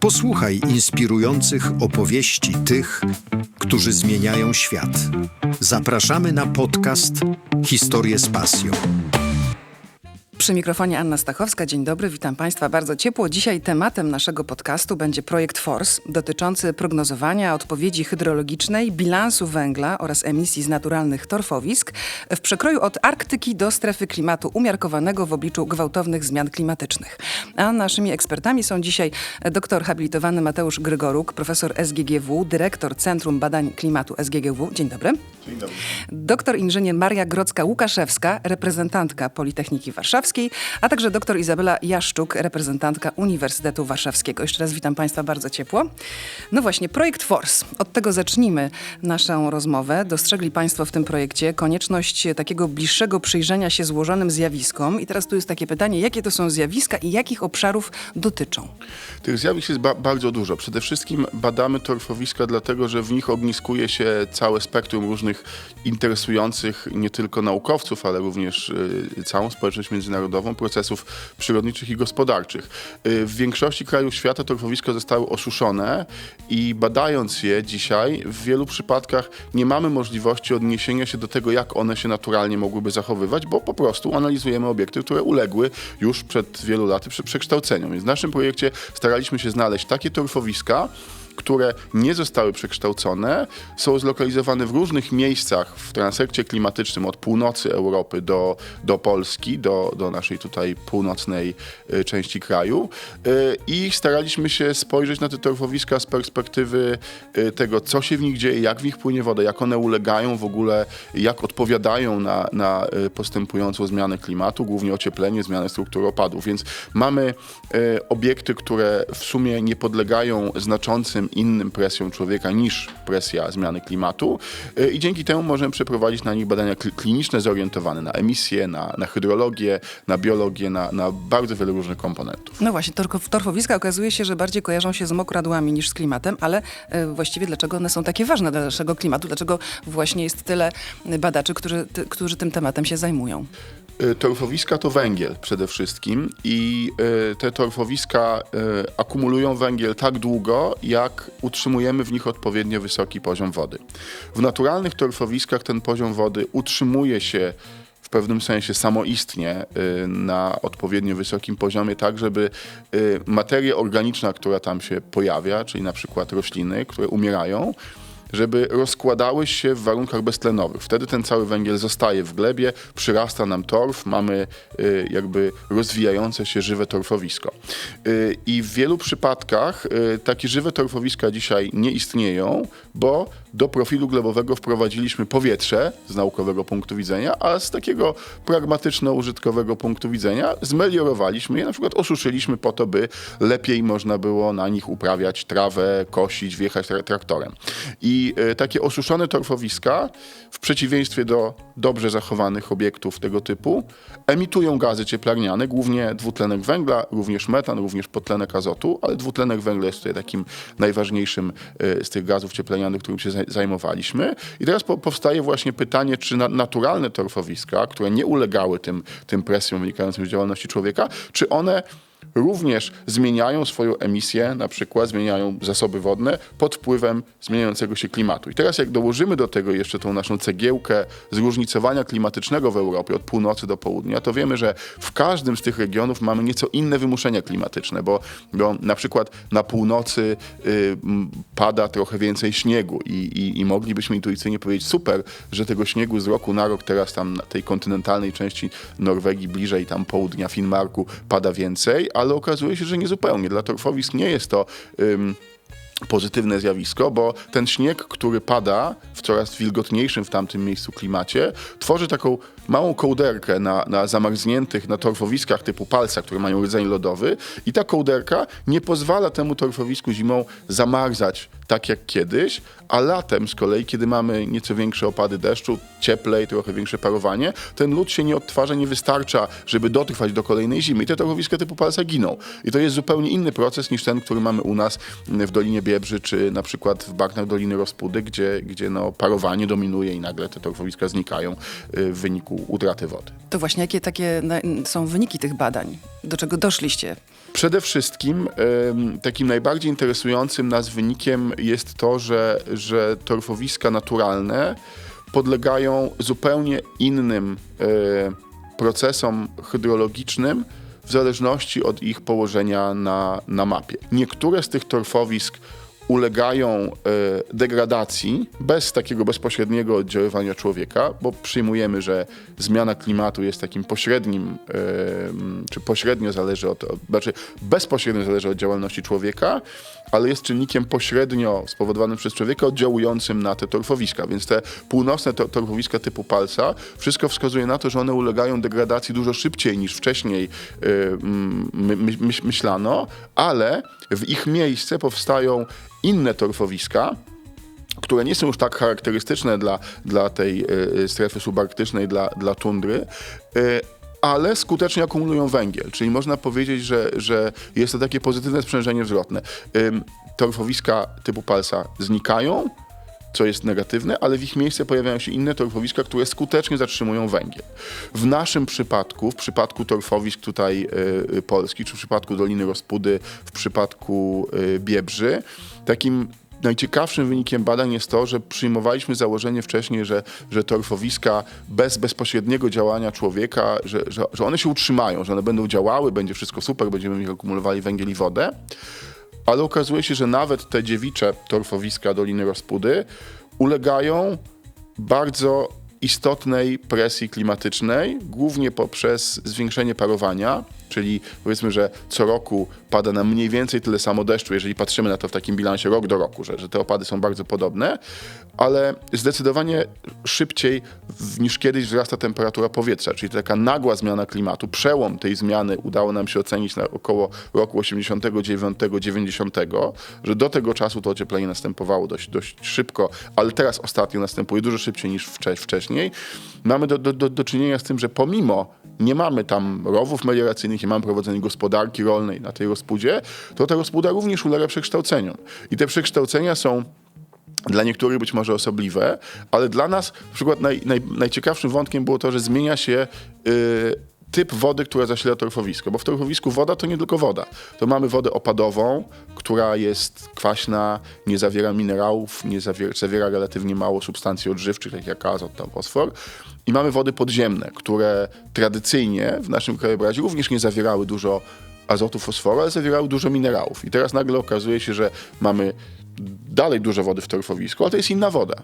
Posłuchaj inspirujących opowieści tych, którzy zmieniają świat. Zapraszamy na podcast Historie z pasją. Przy mikrofonie Anna Stachowska. Dzień dobry, witam Państwa bardzo ciepło. Dzisiaj tematem naszego podcastu będzie projekt FORCE dotyczący prognozowania odpowiedzi hydrologicznej, bilansu węgla oraz emisji z naturalnych torfowisk w przekroju od Arktyki do strefy klimatu umiarkowanego w obliczu gwałtownych zmian klimatycznych. A naszymi ekspertami są dzisiaj doktor habilitowany Mateusz Grygoruk, profesor SGGW, dyrektor Centrum Badań Klimatu SGGW. Dzień dobry. Dzień dobry. Doktor inżynier Maria Grodzka-Łukaszewska, reprezentantka Politechniki Warszawskiej, a także dr Izabela Jaszczuk, reprezentantka Uniwersytetu Warszawskiego. Jeszcze raz witam Państwa bardzo ciepło. No właśnie, projekt FORCE. Od tego zacznijmy naszą rozmowę. Dostrzegli Państwo w tym projekcie konieczność takiego bliższego przyjrzenia się złożonym zjawiskom. I teraz tu jest takie pytanie, jakie to są zjawiska i jakich obszarów dotyczą? Tych zjawisk jest ba bardzo dużo. Przede wszystkim badamy torfowiska dlatego, że w nich ogniskuje się całe spektrum różnych interesujących nie tylko naukowców, ale również y, całą społeczność międzynarodową procesów przyrodniczych i gospodarczych. Y, w większości krajów świata torfowiska zostały osuszone i badając je dzisiaj, w wielu przypadkach nie mamy możliwości odniesienia się do tego, jak one się naturalnie mogłyby zachowywać, bo po prostu analizujemy obiekty, które uległy już przed wielu laty przekształceniom. Więc w naszym projekcie staraliśmy się znaleźć takie torfowiska, które nie zostały przekształcone, są zlokalizowane w różnych miejscach w transekcie klimatycznym od północy Europy do, do Polski, do, do naszej tutaj północnej y, części kraju y, i staraliśmy się spojrzeć na te torfowiska z perspektywy y, tego, co się w nich dzieje, jak w nich płynie woda, jak one ulegają w ogóle, jak odpowiadają na, na postępującą zmianę klimatu, głównie ocieplenie, zmianę struktury opadów. Więc mamy obiekty, które w sumie nie podlegają znaczącym innym presjom człowieka niż presja zmiany klimatu y, i dzięki temu możemy przeprowadzić na nich badania kl- kliniczne zorientowane na emisję, na, na hydrologię, na biologię, na, na bardzo wiele różnych komponentów. No właśnie, torko- torfowiska okazuje się, że bardziej kojarzą się z mokradłami niż z klimatem, ale e, właściwie dlaczego one są takie ważne dla naszego klimatu? Dlaczego właśnie jest tyle badaczy, którzy, którzy tym tematem się zajmują? Y, Torfowiska to węgiel przede wszystkim i y, te torfowiska y, akumulują węgiel tak długo, jak utrzymujemy w nich odpowiednio wysoki poziom wody. W naturalnych torfowiskach ten poziom wody utrzymuje się w pewnym sensie samoistnie na odpowiednio wysokim poziomie, tak żeby materia organiczna, która tam się pojawia, czyli na przykład rośliny, które umierają, żeby rozkładały się w warunkach beztlenowych. Wtedy ten cały węgiel zostaje w glebie, przyrasta nam torf, mamy y, jakby rozwijające się żywe torfowisko. Y, I w wielu przypadkach y, takie żywe torfowiska dzisiaj nie istnieją, bo do profilu glebowego wprowadziliśmy powietrze z naukowego punktu widzenia, a z takiego pragmatyczno-użytkowego punktu widzenia zmeliorowaliśmy je, na przykład osuszyliśmy po to, by lepiej można było na nich uprawiać trawę, kosić, wjechać tra- traktorem. I y, takie osuszone torfowiska, w przeciwieństwie do dobrze zachowanych obiektów tego typu, emitują gazy cieplarniane, głównie dwutlenek węgla, również metan, również podtlenek azotu, ale dwutlenek węgla jest tutaj takim najważniejszym y, z tych gazów cieplarnianych, którym się zaj- zajmowaliśmy. I teraz po, powstaje właśnie pytanie, czy na, naturalne torfowiska, które nie ulegały tym, tym presjom wynikającym z działalności człowieka, czy one również zmieniają swoją emisję, na przykład zmieniają zasoby wodne pod wpływem zmieniającego się klimatu. I teraz jak dołożymy do tego jeszcze tą naszą cegiełkę zróżnicowania klimatycznego w Europie od północy do południa, to wiemy, że w każdym z tych regionów mamy nieco inne wymuszenia klimatyczne, bo, bo na przykład na północy y, pada trochę więcej śniegu i, i, i moglibyśmy intuicyjnie powiedzieć super, że tego śniegu z roku na rok teraz tam na tej kontynentalnej części Norwegii, bliżej tam południa Finmarku pada więcej, ale okazuje się, że nie zupełnie. Dla torfowisk nie jest to... Ym, pozytywne zjawisko, bo ten śnieg, który pada w coraz wilgotniejszym w tamtym miejscu klimacie, tworzy taką małą kołderkę na, na zamarzniętych na torfowiskach typu palca, które mają rdzeń lodowy. I ta kołderka nie pozwala temu torfowisku zimą zamarzać tak jak kiedyś, a latem z kolei, kiedy mamy nieco większe opady deszczu, cieplej, trochę większe parowanie, ten lód się nie odtwarza, nie wystarcza, żeby dotrwać do kolejnej zimy. I te torfowiska typu palca giną. I to jest zupełnie inny proces niż ten, który mamy u nas w Dolinie Biebrzy, czy na przykład w bagnach Doliny Rozpudy, gdzie, gdzie no, parowanie dominuje i nagle te torfowiska znikają y, w wyniku utraty wody. To właśnie jakie takie są wyniki tych badań? Do czego doszliście? Przede wszystkim takim najbardziej interesującym nas wynikiem jest to, że, że torfowiska naturalne podlegają zupełnie innym e, procesom hydrologicznym w zależności od ich położenia na, na mapie. Niektóre z tych torfowisk ulegają e, degradacji bez takiego bezpośredniego oddziaływania człowieka, bo przyjmujemy, że zmiana klimatu jest takim pośrednim, e, czy pośrednio zależy od, od, znaczy bezpośrednio zależy od działalności człowieka, ale jest czynnikiem pośrednio spowodowanym przez człowieka oddziałującym na te torfowiska. Więc te północne tor- torfowiska typu palca, wszystko wskazuje na to, że one ulegają degradacji dużo szybciej niż wcześniej y, mm, my, my, myśl- myślano, ale w ich miejsce powstają inne torfowiska, które nie są już tak charakterystyczne dla, dla tej y, strefy subarktycznej, dla, dla tundry, y, ale skutecznie akumulują węgiel. Czyli można powiedzieć, że, że jest to takie pozytywne sprzężenie wzrotne. Ym, torfowiska typu palsa znikają, co jest negatywne, ale w ich miejsce pojawiają się inne torfowiska, które skutecznie zatrzymują węgiel. W naszym przypadku, w przypadku torfowisk tutaj y, y, polskich, czy w przypadku Doliny Rozpudy, w przypadku y, Biebrzy, takim najciekawszym wynikiem badań jest to, że przyjmowaliśmy założenie wcześniej, że, że torfowiska bez bezpośredniego działania człowieka, że, że, że one się utrzymają, że one będą działały, będzie wszystko super, będziemy w nich akumulowali węgiel i wodę. Ale okazuje się, że nawet te dziewicze torfowiska Doliny Rozpudy ulegają bardzo istotnej presji klimatycznej, głównie poprzez zwiększenie parowania, czyli powiedzmy, że co roku pada nam mniej więcej tyle samo deszczu, jeżeli patrzymy na to w takim bilansie rok do roku, że, że te opady są bardzo podobne, ale zdecydowanie szybciej niż kiedyś wzrasta temperatura powietrza, czyli taka nagła zmiana klimatu. Przełom tej zmiany udało nam się ocenić na około roku 89-90, że do tego czasu to ocieplenie następowało dość, dość szybko, ale teraz ostatnio następuje dużo szybciej niż wcze, wcześniej. Mamy do, do, do, do czynienia z tym, że pomimo nie mamy tam rowów melioracyjnych, nie mamy prowadzenia gospodarki rolnej na tej rozpudzie, to ta rozpuda również ulega przekształceniom. I te przekształcenia są dla niektórych być może osobliwe, ale dla nas na przykład naj, naj, najciekawszym wątkiem było to, że zmienia się y, typ wody, która zasila torfowisko, bo w torfowisku woda to nie tylko woda. To mamy wodę opadową, która jest kwaśna, nie zawiera minerałów, nie zawiera, zawiera relatywnie mało substancji odżywczych, takich jak azot, tam fosfor. I mamy wody podziemne, które tradycyjnie w naszym krajobrazie również nie zawierały dużo azotu, fosforu, ale zawierały dużo minerałów. I teraz nagle okazuje się, że mamy dalej dużo wody w torfowisku, ale to jest inna woda.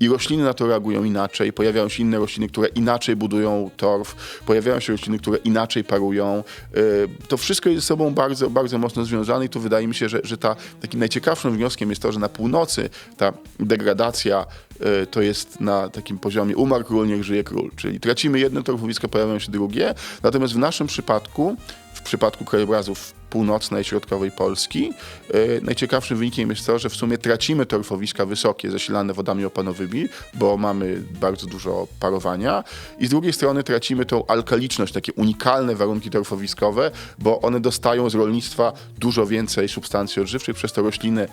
I rośliny na to reagują inaczej, pojawiają się inne rośliny, które inaczej budują torf, pojawiają się rośliny, które inaczej parują. Yy, To wszystko jest ze sobą bardzo, bardzo mocno związane i tu wydaje mi się, że, że ta, takim najciekawszym wnioskiem jest to, że na północy ta degradacja yy, to jest na takim poziomie umarł król, niech żyje król. Czyli tracimy jedno torfowisko, pojawiają się drugie. Natomiast w naszym przypadku, w przypadku krajobrazów północnej, środkowej Polski. Yy, najciekawszym wynikiem jest to, że w sumie tracimy torfowiska wysokie, zasilane wodami opanowymi, bo mamy bardzo dużo parowania i z drugiej strony tracimy tą alkaliczność, takie unikalne warunki torfowiskowe, bo one dostają z rolnictwa dużo więcej substancji odżywczych, przez to rośliny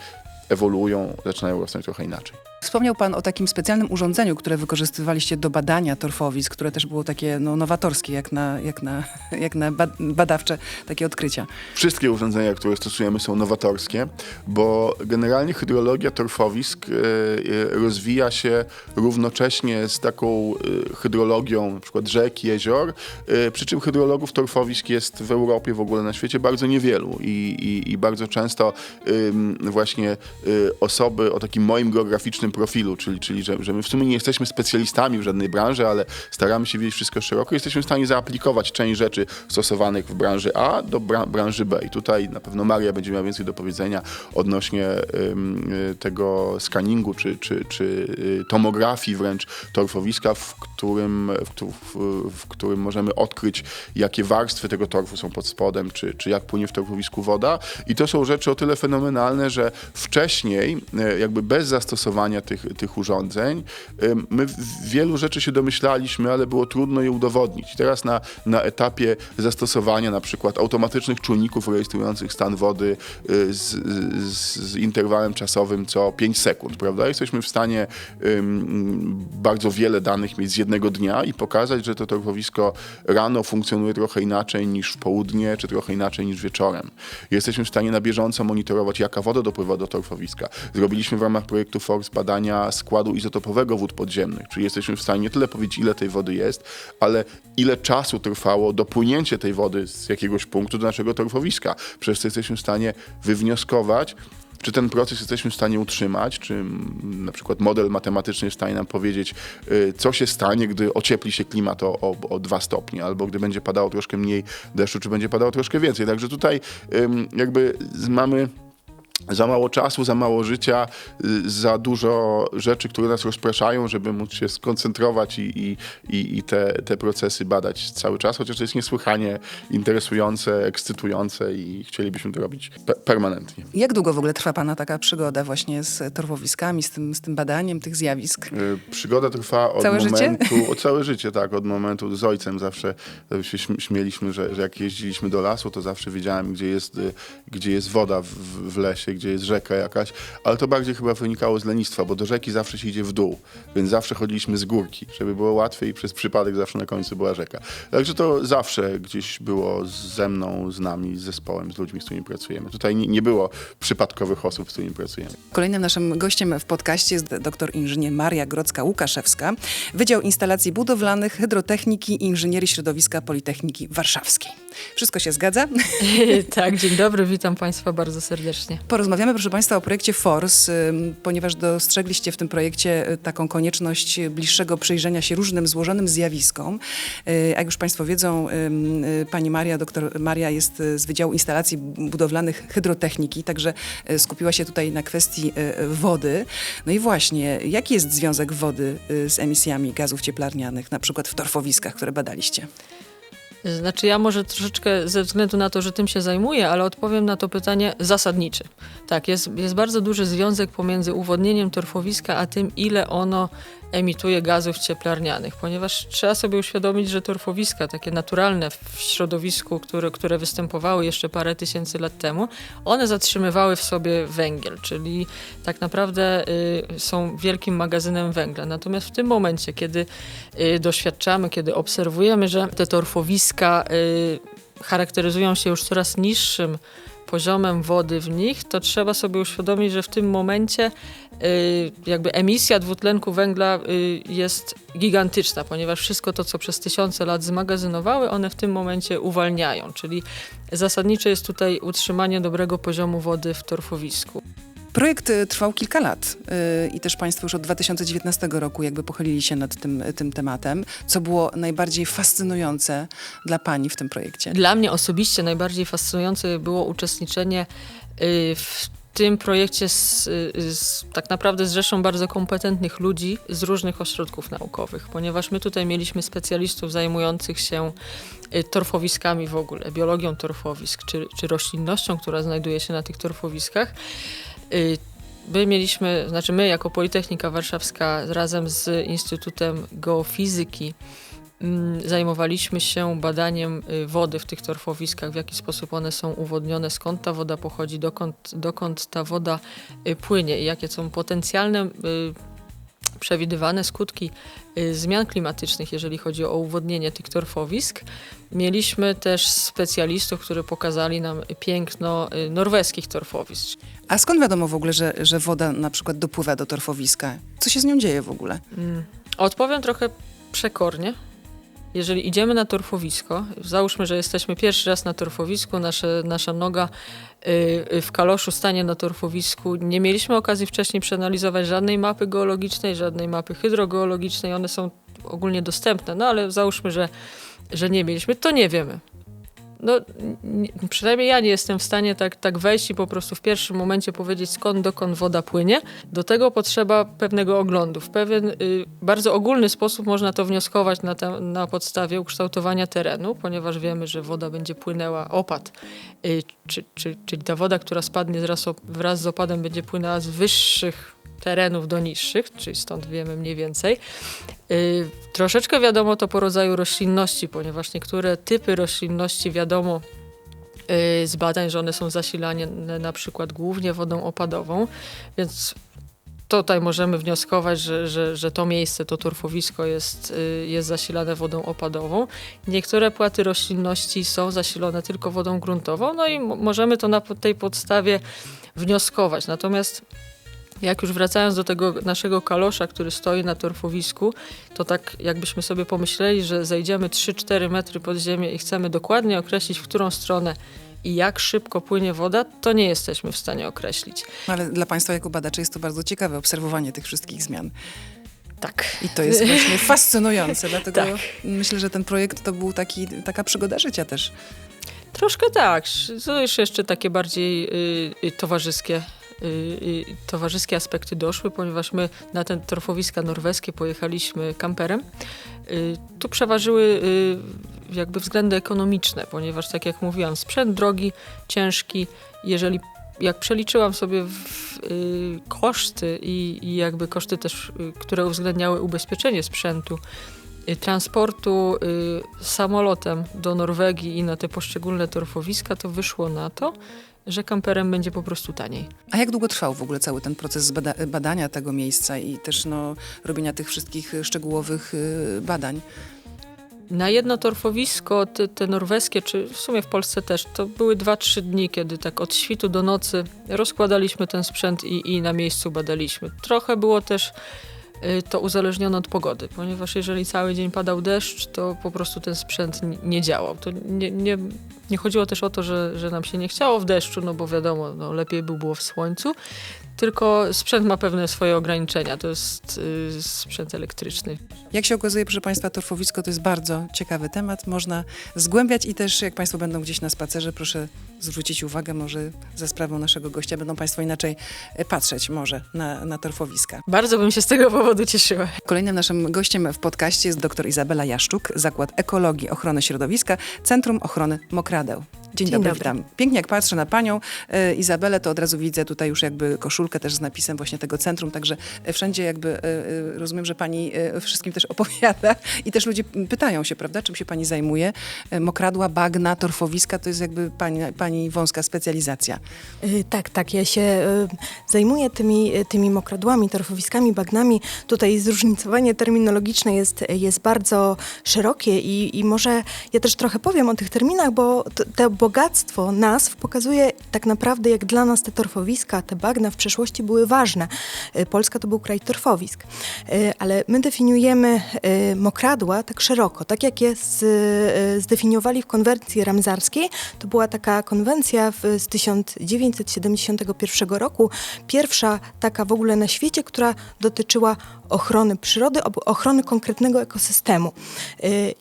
ewoluują, zaczynają rosnąć trochę inaczej. Wspomniał Pan o takim specjalnym urządzeniu, które wykorzystywaliście do badania torfowisk, które też było takie no, nowatorskie, jak na, jak na, jak na ba- badawcze takie odkrycia. Wszystkie urządzenia, które stosujemy są nowatorskie, bo generalnie hydrologia torfowisk e, e, rozwija się równocześnie z taką e, hydrologią przykład rzek, jezior, przy czym hydrologów torfowisk jest w Europie, w ogóle na świecie bardzo niewielu i, i, i bardzo często właśnie osoby o takim moim geograficznym profilu, czyli, czyli że, że my w sumie nie jesteśmy specjalistami w żadnej branży, ale staramy się wiedzieć wszystko szeroko, jesteśmy w stanie zaaplikować część rzeczy stosowanych w branży A do bra branży B. I tutaj na pewno Maria będzie miała więcej do powiedzenia odnośnie ym, y, tego skaningu, czy, czy, czy y, tomografii wręcz torfowiska, w którym, w, w, w którym możemy odkryć, jakie warstwy tego torfu są pod spodem, czy, czy jak płynie w torfowisku woda. I to są rzeczy o tyle fenomenalne, że wcześniej, e, jakby bez zastosowania tych, tych urządzeń. My wielu rzeczy się domyślaliśmy, ale było trudno je udowodnić. Teraz na, na etapie zastosowania na przykład automatycznych czujników rejestrujących stan wody y, z, z, z interwałem czasowym co 5 sekund, prawda? Jesteśmy w stanie bardzo wiele danych mieć z jednego dnia i pokazać, że to torfowisko rano funkcjonuje trochę inaczej niż w południe, czy trochę inaczej niż wieczorem. Jesteśmy w stanie na bieżąco monitorować, jaka woda dopływa do torfowiska. Zrobiliśmy w ramach projektu FORS badania składu izotopowego wód podziemnych, czyli jesteśmy w stanie nie tyle powiedzieć, ile tej wody jest, ale ile czasu trwało dopłynięcie tej wody z jakiegoś punktu do naszego torfowiska. Przez to jesteśmy w stanie wywnioskować, czy ten proces jesteśmy w stanie utrzymać, czy na przykład model matematyczny jest w stanie nam powiedzieć, y, co się stanie, gdy ociepli się klimat o, o, o 2 stopnie, albo gdy będzie padało troszkę mniej deszczu, czy będzie padało troszkę więcej. Także tutaj jakby mamy za mało czasu, za mało życia, y, za dużo rzeczy, które nas rozpraszają, żeby móc się skoncentrować i, i, i, te, te procesy badać cały czas, chociaż to jest niesłychanie interesujące, ekscytujące i chcielibyśmy to robić pe- permanentnie. Jak długo w ogóle trwa Pana taka przygoda właśnie z torwowiskami, z tym, z tym badaniem tych zjawisk? Y, Przygoda trwa od Całe życie? momentu, o całe życie, tak, od momentu z ojcem zawsze e, się śm- śmieliśmy, że, że jak jeździliśmy do lasu, to zawsze wiedziałem, gdzie jest, y, gdzie jest woda w, w lesie, gdzie jest rzeka jakaś, ale to bardziej chyba wynikało z lenistwa, bo do rzeki zawsze się idzie w dół, więc zawsze chodziliśmy z górki, żeby było łatwiej i przez przypadek zawsze na końcu była rzeka. Także to zawsze gdzieś było ze mną, z nami, z zespołem, z ludźmi, z którymi pracujemy. Tutaj nie, nie było przypadkowych osób, z którymi pracujemy. Kolejnym naszym gościem w podcaście jest doktor inżynier Maria Grodzka-Łukaszewska, Wydział Instalacji Budowlanych, Hydrotechniki i Inżynierii Środowiska Politechniki Warszawskiej. Wszystko się zgadza? tak, dzień dobry, witam Państwa bardzo serdecznie. Porozmawiamy, proszę Państwa, o projekcie FORCE, ponieważ dostrzegliście w tym projekcie y, taką konieczność bliższego przyjrzenia się różnym złożonym zjawiskom. Y, Jak już Państwo wiedzą, y, pani Maria, doktor Maria jest z Wydziału Instalacji Budowlanych Hydrotechniki, także skupiła się tutaj na kwestii wody. No i właśnie, jaki jest związek wody z emisjami gazów cieplarnianych, na przykład w torfowiskach, które badaliście? Znaczy ja może troszeczkę ze względu na to, że tym się zajmuję, ale odpowiem na to pytanie zasadnicze. Tak, jest, jest bardzo duży związek pomiędzy uwodnieniem torfowiska, a tym, ile ono emituje gazów cieplarnianych, ponieważ trzeba sobie uświadomić, że torfowiska, takie naturalne w środowisku, które, które występowały jeszcze parę tysięcy lat temu, one zatrzymywały w sobie węgiel, czyli tak naprawdę y, są wielkim magazynem węgla. Natomiast w tym momencie, kiedy y, doświadczamy, kiedy obserwujemy, że te torfowiska y, charakteryzują się już coraz niższym poziomem wody w nich, to trzeba sobie uświadomić, że w tym momencie y, jakby emisja dwutlenku węgla y, jest gigantyczna, ponieważ wszystko to, co przez tysiące lat zmagazynowały, one w tym momencie uwalniają, czyli zasadnicze jest tutaj utrzymanie dobrego poziomu wody w torfowisku. Projekt y, trwał kilka lat y, i też Państwo już od 2019 roku jakby pochylili się nad tym, tym tematem. Co było najbardziej fascynujące dla Pani w tym projekcie? Dla mnie osobiście najbardziej fascynujące było uczestniczenie y, w tym projekcie z, z, tak naprawdę z rzeszą bardzo kompetentnych ludzi z różnych ośrodków naukowych, ponieważ my tutaj mieliśmy specjalistów zajmujących się torfowiskami w ogóle, biologią torfowisk, czy, czy roślinnością, która znajduje się na tych torfowiskach. Y, My mieliśmy, znaczy my jako Politechnika Warszawska razem z Instytutem Geofizyki mm, zajmowaliśmy się badaniem y, wody w tych torfowiskach, w jaki sposób one są uwodnione, skąd ta woda pochodzi, dokąd, dokąd ta woda y, płynie i jakie są potencjalne przewidywane skutki zmian klimatycznych, jeżeli chodzi o uwodnienie tych torfowisk. Mieliśmy też specjalistów, którzy pokazali nam piękno norweskich torfowisk. A skąd wiadomo w ogóle, że, że woda na przykład dopływa do torfowiska? Co się z nią dzieje w ogóle? Odpowiem trochę przekornie. Jeżeli idziemy na torfowisko, załóżmy, że jesteśmy pierwszy raz na torfowisku, nasze, nasza noga y, y, w kaloszu stanie na torfowisku. Nie mieliśmy okazji wcześniej przeanalizować żadnej mapy geologicznej, żadnej mapy hydrogeologicznej. One są ogólnie dostępne, no ale załóżmy, że, że nie mieliśmy, to nie wiemy. No, nie, przynajmniej ja nie jestem w stanie tak, tak wejść i po prostu w pierwszym momencie powiedzieć, skąd, dokąd woda płynie. Do tego potrzeba pewnego oglądu. W pewien y, bardzo ogólny sposób można to wnioskować na, te, na podstawie ukształtowania terenu, ponieważ wiemy, że woda będzie płynęła, opad, y, czy, czy, czyli ta woda, która spadnie wraz, wraz z opadem, będzie płynęła z wyższych terenów do niższych, czyli stąd wiemy mniej więcej. Y, troszeczkę wiadomo to po rodzaju roślinności, ponieważ niektóre typy roślinności wiadomo y, z badań, że one są zasilane na przykład głównie wodą opadową, więc tutaj możemy wnioskować, że, że, że to miejsce, to torfowisko jest, y, jest zasilane wodą opadową. Niektóre płaty roślinności są zasilone tylko wodą gruntową, no i możemy to na tej podstawie wnioskować. Natomiast jak już wracając do tego naszego kalosza, który stoi na torfowisku, to tak jakbyśmy sobie pomyśleli, że zejdziemy 3-4 metry pod ziemię i chcemy dokładnie określić, w którą stronę i jak szybko płynie woda, to nie jesteśmy w stanie określić. Ale dla Państwa jako badaczy jest to bardzo ciekawe obserwowanie tych wszystkich zmian. Tak. I to jest właśnie fascynujące, dlatego Tak. myślę, że ten projekt to był taki, taka przygoda życia też. Troszkę tak. To już jeszcze takie bardziej y, y, towarzyskie. Y, y, Towarzyskie aspekty doszły, ponieważ my na te torfowiska norweskie pojechaliśmy kamperem. Y, Tu przeważyły jakby względy ekonomiczne, ponieważ tak jak mówiłam, sprzęt drogi, ciężki. Jeżeli jak przeliczyłam sobie w, y, koszty i, i jakby koszty też, y, które uwzględniały ubezpieczenie sprzętu, y, transportu samolotem do Norwegii i na te poszczególne torfowiska, to wyszło na to, że kamperem będzie po prostu taniej. A jak długo trwał w ogóle cały ten proces bada badania tego miejsca i też no, robienia tych wszystkich szczegółowych y, badań? Na jedno torfowisko, te, te norweskie, czy w sumie w Polsce też, to były 2-3 dni, kiedy tak od świtu do nocy rozkładaliśmy ten sprzęt i, i na miejscu badaliśmy. Trochę było też y, to uzależnione od pogody, ponieważ jeżeli cały dzień padał deszcz, to po prostu ten sprzęt nie działał. To nie, nie, nie chodziło też o to, że, że nam się nie chciało w deszczu, no bo wiadomo, no lepiej by było w słońcu, tylko sprzęt ma pewne swoje ograniczenia. To jest y, sprzęt elektryczny. Jak się okazuje, proszę Państwa, torfowisko to jest bardzo ciekawy temat. Można zgłębiać i też jak Państwo będą gdzieś na spacerze, proszę zwrócić uwagę, może za sprawą naszego gościa będą Państwo inaczej e, patrzeć może na, na torfowiska. Bardzo bym się z tego powodu cieszyła. Kolejnym naszym gościem w podcaście jest dr Izabela Jaszczuk, Zakład Ekologii Ochrony Środowiska, Centrum Ochrony Mokradeł. Dzień, Dzień dobry, dobry. witam. Pięknie jak patrzę na panią e, Izabelę, to od razu widzę tutaj już jakby koszulkę też z napisem właśnie tego centrum, także e, wszędzie jakby e, e, rozumiem, że pani e, wszystkim też opowiada i też ludzie pytają się, prawda, czym się pani zajmuje. E, Mokradła, bagna, torfowiska, to jest jakby pani, pani wąska specjalizacja. Y, Tak, tak. Ja się y, zajmuję tymi, y, tymi mokradłami, torfowiskami, bagnami. Tutaj zróżnicowanie terminologiczne jest, jest bardzo szerokie i, i może ja też trochę powiem o tych terminach, bo to bogactwo nazw pokazuje tak naprawdę, jak dla nas te torfowiska, te bagna w przeszłości były ważne. Y, Polska to był kraj torfowisk, Y, ale my definiujemy y, mokradła tak szeroko, tak jak je zdefiniowali w konwencji ramzarskiej. To była taka konwencja z 1971 roku, pierwsza taka w ogóle na świecie, która dotyczyła ochrony przyrody, ochrony konkretnego ekosystemu.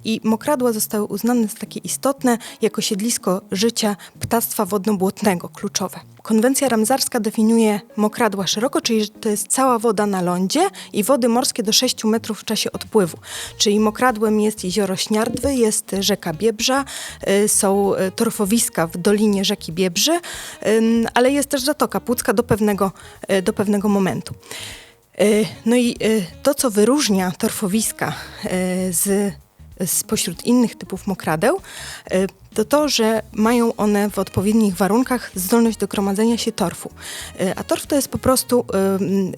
I mokradła zostały uznane za takie istotne jako siedlisko życia ptactwa wodno-błotnego, kluczowe. Konwencja ramzarska definiuje mokradła szeroko, czyli to jest cała woda na lądzie i wody morskie do 6 metrów w czasie odpływu. Czyli mokradłem jest jezioro Śniardwy, jest rzeka Biebrza, y, są y, torfowiska w dolinie rzeki Biebrzy, ale jest też Zatoka Pucka do pewnego, y, do pewnego momentu. No i to, co wyróżnia torfowiska z, spośród innych typów mokradeł, to to, że mają one w odpowiednich warunkach zdolność do gromadzenia się torfu. Y, A torf to jest po prostu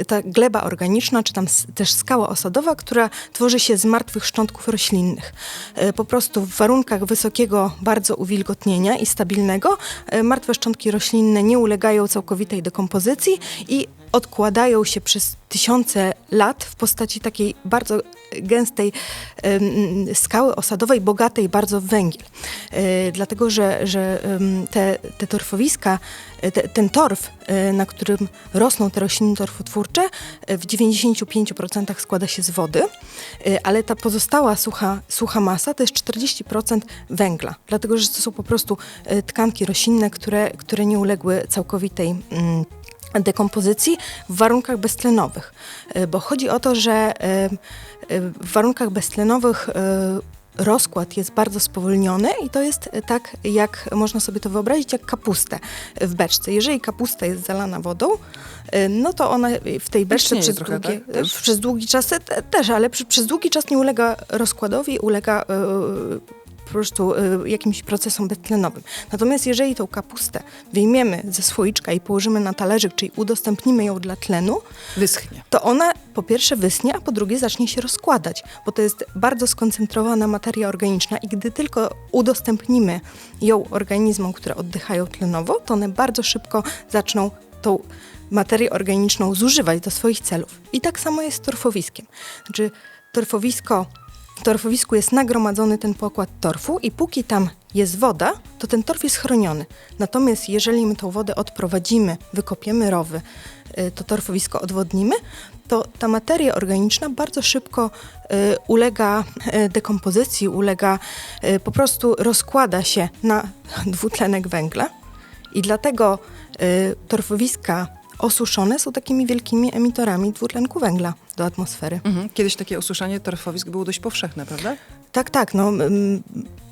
ta gleba organiczna, czy tam też skała osadowa, która tworzy się z martwych szczątków roślinnych. Y, Po prostu w warunkach wysokiego bardzo uwilgotnienia i stabilnego y, martwe szczątki roślinne nie ulegają całkowitej dekompozycji i odkładają się przez tysiące lat w postaci takiej bardzo gęstej skały osadowej, bogatej bardzo w węgiel. Dlatego, że, że te, te torfowiska, e, te, ten torf, e, na którym rosną te rośliny torfotwórcze, e, w 95% składa się z wody, ale ta pozostała sucha, sucha masa to jest 40% węgla, dlatego, że to są po prostu tkanki roślinne, które, które nie uległy całkowitej mm, dekompozycji w warunkach beztlenowych. Bo chodzi o to, że w warunkach beztlenowych rozkład jest bardzo spowolniony i to jest tak, jak można sobie to wyobrazić, jak kapustę w beczce. Jeżeli kapusta jest zalana wodą, e, no to ona w tej beczce przez, trochę, długie, tak? Przez długi czas te- też, ale przy, przez długi czas nie ulega rozkładowi, ulega e, po prostu e, jakimś procesom beztlenowym. Natomiast jeżeli tą kapustę wyjmiemy ze słoiczka i położymy na talerzyk, czyli udostępnimy ją dla tlenu, Wyschnie. to ona po pierwsze wysnie, a po drugie zacznie się rozkładać, bo to jest bardzo skoncentrowana materia organiczna i gdy tylko udostępnimy ją organizmom, które oddychają tlenowo, to one bardzo szybko zaczną tą materię organiczną zużywać do swoich celów. I tak samo jest z torfowiskiem. Znaczy torfowisko, torfowisku jest nagromadzony ten pokład torfu i póki tam jest woda, to ten torf jest chroniony. Natomiast jeżeli my tą wodę odprowadzimy, wykopiemy rowy, y, to torfowisko odwodnimy, to ta materia organiczna bardzo szybko y, ulega y, dekompozycji, ulega, po prostu rozkłada się na dwutlenek węgla i dlatego torfowiska osuszone są takimi wielkimi emitorami dwutlenku węgla do atmosfery. Mhm. Kiedyś takie osuszanie torfowisk było dość powszechne, prawda? Tak, tak. No,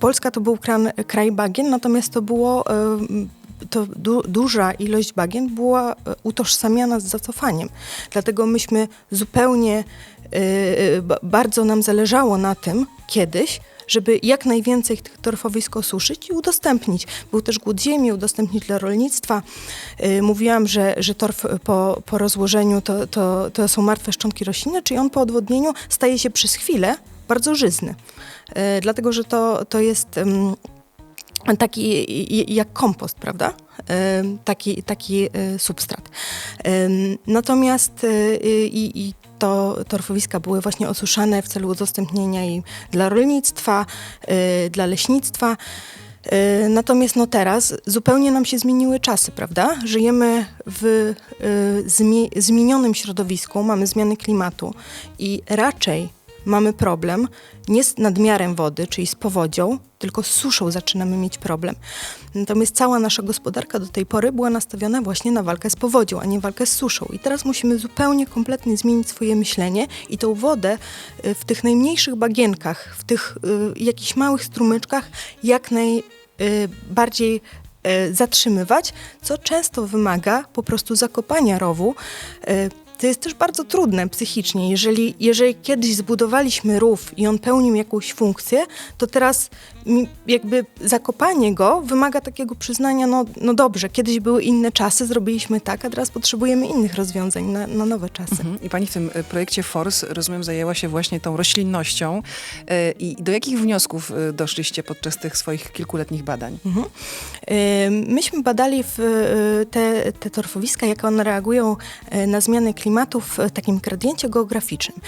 Polska to był kran, kraj bagien, natomiast to było em, to du, duża ilość bagien była e, utożsamiana z zacofaniem. Dlatego myśmy zupełnie e, ba- bardzo nam zależało na tym kiedyś, żeby jak najwięcej tych torfowisk osuszyć i udostępnić. Był też głód ziemi, udostępnić dla rolnictwa. E, Mówiłam, że, że torf po, po rozłożeniu to, to, to są martwe szczątki rośliny, czyli on po odwodnieniu staje się przez chwilę bardzo żyzny. E, dlatego, że to, to jest taki jak kompost, prawda? Em, Taki, taki substrat. Natomiast i, i to torfowiska były właśnie osuszane w celu udostępnienia i dla rolnictwa, e, dla leśnictwa. E, Natomiast no teraz zupełnie nam się zmieniły czasy, prawda? Żyjemy w zmie- zmienionym środowisku, mamy zmiany klimatu i raczej mamy problem nie z nadmiarem wody, czyli z powodzią, tylko z suszą zaczynamy mieć problem. Natomiast cała nasza gospodarka do tej pory była nastawiona właśnie na walkę z powodzią, a nie walkę z suszą. I teraz musimy zupełnie, kompletnie zmienić swoje myślenie i tą wodę y, w tych najmniejszych bagienkach, w tych y, jakichś małych strumyczkach jak najbardziej y, zatrzymywać, co często wymaga po prostu zakopania rowu. y, To jest też bardzo trudne psychicznie. Jeżeli, jeżeli kiedyś zbudowaliśmy rów i on pełnił jakąś funkcję, to teraz jakby zakopanie go wymaga takiego przyznania, no, no dobrze, kiedyś były inne czasy, zrobiliśmy tak, a teraz potrzebujemy innych rozwiązań na, na nowe czasy. Mhm. I pani w tym e, projekcie FORS, rozumiem, zajęła się właśnie tą roślinnością. E, I do jakich wniosków e, doszliście podczas tych swoich kilkuletnich badań? Mhm. Myśmy badali te, te torfowiska, jak one reagują na zmiany klimatu w takim gradiencie geograficznym.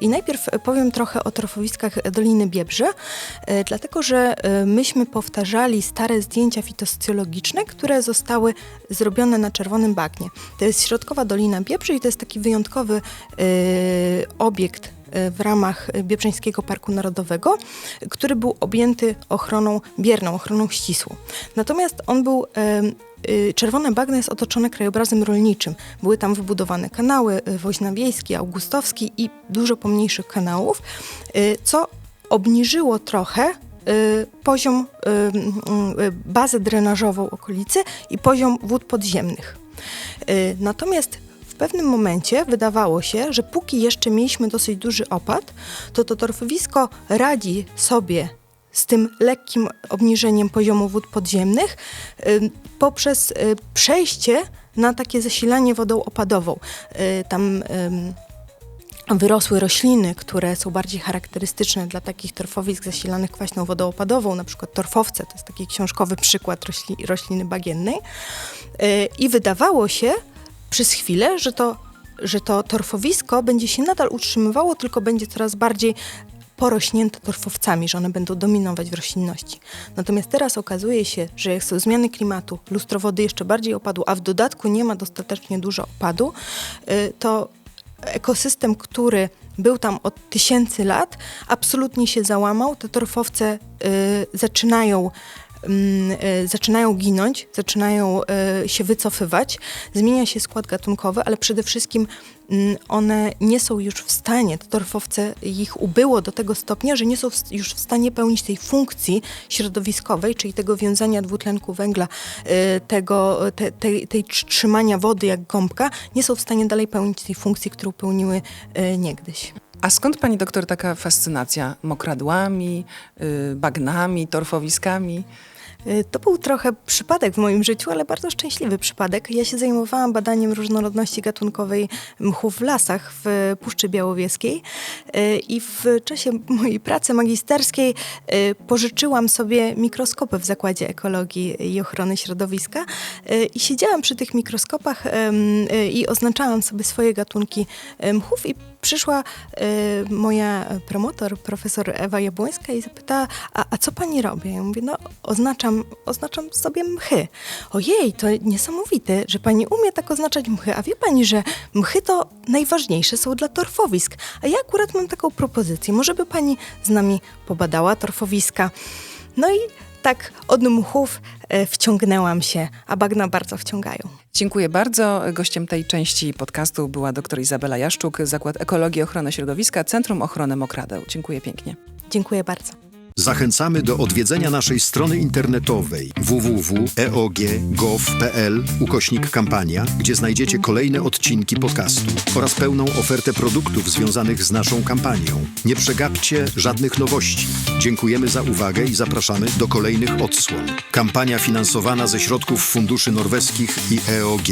I najpierw powiem trochę o torfowiskach Doliny Biebrzy, y, dlatego że y, myśmy powtarzali stare zdjęcia fitosocjologiczne, które zostały zrobione na czerwonym bagnie. To jest środkowa Dolina Biebrzy i to jest taki wyjątkowy y, obiekt y, w ramach Biebrzeńskiego Parku Narodowego, który był objęty ochroną bierną, ochroną ścisłą. Natomiast on był Czerwone bagno jest otoczone krajobrazem rolniczym. Były tam wybudowane kanały Woźna Wiejski, Augustowski i dużo pomniejszych kanałów, co obniżyło trochę poziom, y, y, y, bazę drenażową okolicy i poziom wód podziemnych. Y, Natomiast w pewnym momencie wydawało się, że póki jeszcze mieliśmy dosyć duży opad, to to torfowisko radzi sobie z tym lekkim obniżeniem poziomu wód podziemnych y, poprzez y, przejście na takie zasilanie wodą opadową. Y, Tam wyrosły rośliny, które są bardziej charakterystyczne dla takich torfowisk zasilanych kwaśną wodą opadową, na przykład torfowce, to jest taki książkowy przykład rośli, rośliny bagiennej. Yy, I wydawało się przez chwilę, że to, że to torfowisko będzie się nadal utrzymywało, tylko będzie coraz bardziej porośnięte torfowcami, że one będą dominować w roślinności. Natomiast teraz okazuje się, że jak są zmiany klimatu, lustro wody jeszcze bardziej opadło, a w dodatku nie ma dostatecznie dużo opadu, yy, to ekosystem, który był tam od tysięcy lat, absolutnie się załamał. Te torfowce y, zaczynają zaczynają ginąć, zaczynają e, się wycofywać, zmienia się skład gatunkowy, ale przede wszystkim mm, one nie są już w stanie, te torfowce ich ubyło do tego stopnia, że nie są już w stanie pełnić tej funkcji środowiskowej, czyli tego wiązania dwutlenku węgla, e, tego, te, tej, tej tr- trzymania wody jak gąbka, nie są w stanie dalej pełnić tej funkcji, którą pełniły e, niegdyś. A skąd pani doktor taka fascynacja mokradłami, y, bagnami, torfowiskami? Y, To był trochę przypadek w moim życiu, ale bardzo szczęśliwy przypadek. Ja się zajmowałam badaniem różnorodności gatunkowej mchów w lasach w Puszczy Białowieskiej y, i w czasie mojej pracy magisterskiej y, pożyczyłam sobie mikroskopy w Zakładzie Ekologii i Ochrony Środowiska i siedziałam przy tych mikroskopach i oznaczałam sobie swoje gatunki mchów i przyszła y, moja promotor, profesor Ewa Jabłońska i zapytała, a, a co pani robi? Ja mówię, no oznaczam, oznaczam sobie mchy. Ojej, to niesamowite, że pani umie tak oznaczać mchy. A wie pani, że mchy to najważniejsze są dla torfowisk. A ja akurat mam taką propozycję. Może by pani z nami pobadała torfowiska? No i tak od mchów e, wciągnęłam się, a bagna bardzo wciągają. Dziękuję bardzo. Gościem tej części podcastu była dr Izabela Jaszczuk, Zakład Ekologii i Ochrony Środowiska, Centrum Ochrony Mokradeł. Dziękuję pięknie. Dziękuję bardzo. Zachęcamy do odwiedzenia naszej strony internetowej www.eog.gov.pl ukośnik kampania, gdzie znajdziecie kolejne odcinki podcastu oraz pełną ofertę produktów związanych z naszą kampanią. Nie przegapcie żadnych nowości. Dziękujemy za uwagę i zapraszamy do kolejnych odsłon. Kampania finansowana ze środków funduszy norweskich i EOG.